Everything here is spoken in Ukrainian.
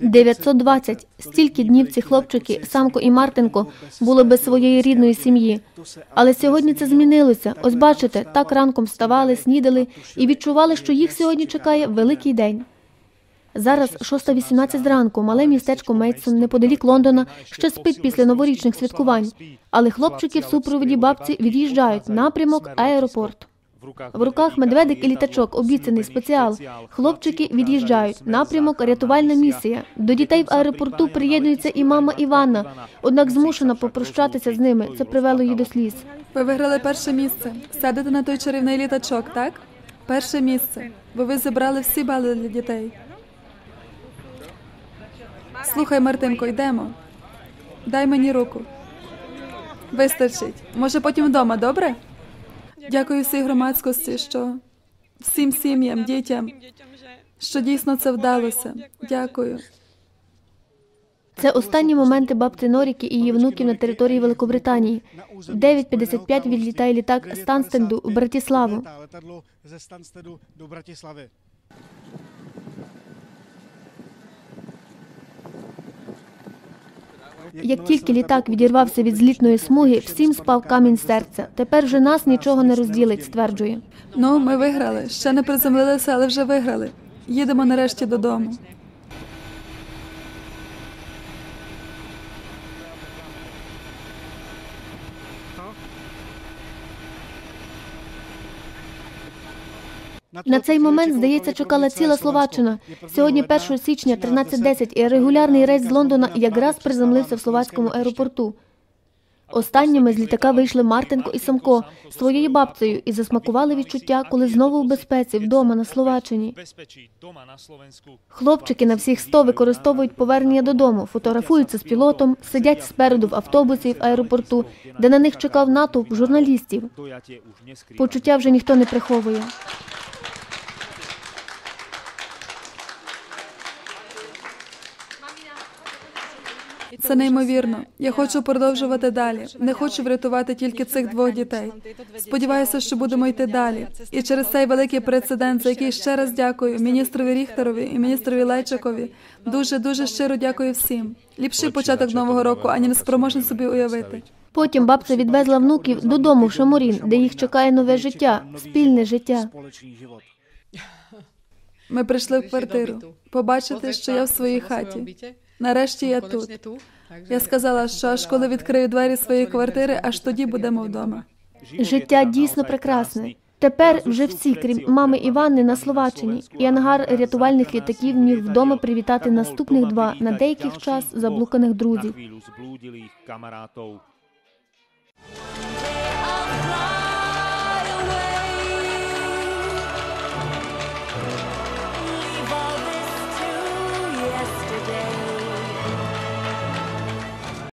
920. Стільки днів ці хлопчики, Самко і Мартинко, були без своєї рідної сім'ї. Але сьогодні це змінилося. Ось бачите, так ранком вставали, снідали і відчували, що їх сьогодні чекає великий день. Зараз 6.18 зранку, мале містечко Мейдсон, неподалік Лондона, ще спить після новорічних святкувань. Але хлопчики в супроводі бабці від'їжджають напрямок аеропорт. В руках медведик і літачок, обіцяний спеціал. Хлопчики від'їжджають. Напрямок рятувальна місія. До дітей в аеропорту приєднується і мама Іванна, однак змушена попрощатися з ними. Це привело її до сліз. Ви виграли перше місце. Сядете на той чарівний літачок, так? Перше місце. Бо ви зібрали всі бали для дітей. Слухай, Мартинко, йдемо. Дай мені руку. Вистачить. Може, потім вдома, добре? Дякую всій громадськості, що всім сім'ям, дітям, що дійсно це вдалося. Дякую. Це останні моменти бабці Норіки і її внуків на території Великобританії. В 9.55 відлітає літак з Танстенду в Братіславу. Як тільки літак відірвався від злітної смуги, всім спав камінь серця. Тепер вже нас нічого не розділить, стверджує. Ну, ми виграли. Ще не приземлилися, але вже виграли. Їдемо нарешті додому. На цей момент, здається, чекала ціла Словаччина. Сьогодні, 1 січня, 13.10, і регулярний рейс з Лондона якраз приземлився в словацькому аеропорту. Останніми з літака вийшли Мартинко і Самко з своєю бабцею і засмакували відчуття, коли знову в безпеці вдома на Словаччині. Хлопчики на всіх сто використовують повернення додому, фотографуються з пілотом, сидять спереду в автобусі в аеропорту, де на них чекав натовп журналістів. Почуття вже ніхто не приховує. Це неймовірно. Я хочу продовжувати далі. Не хочу врятувати тільки цих двох дітей. Сподіваюся, що будемо йти далі. І через цей великий прецедент, за який ще раз дякую міністрові Ріхтерові і міністрові Лейчакові. Дуже дуже щиро дякую всім. Ліпший початок нового року, ані не спроможен собі уявити. Потім бабця відвезла внуків додому в Шаморін, де їх чекає нове життя, спільне життя. Ми прийшли в квартиру. Побачити, що я в своїй хаті. Нарешті я тут. Я сказала, що аж коли відкрию двері своєї квартири, аж тоді будемо вдома. Життя дійсно прекрасне. Тепер вже всі, крім мами Івани, на Словаччині, і ангар рятувальних літаків міг вдома привітати наступних два на деяких час заблуканих друзів.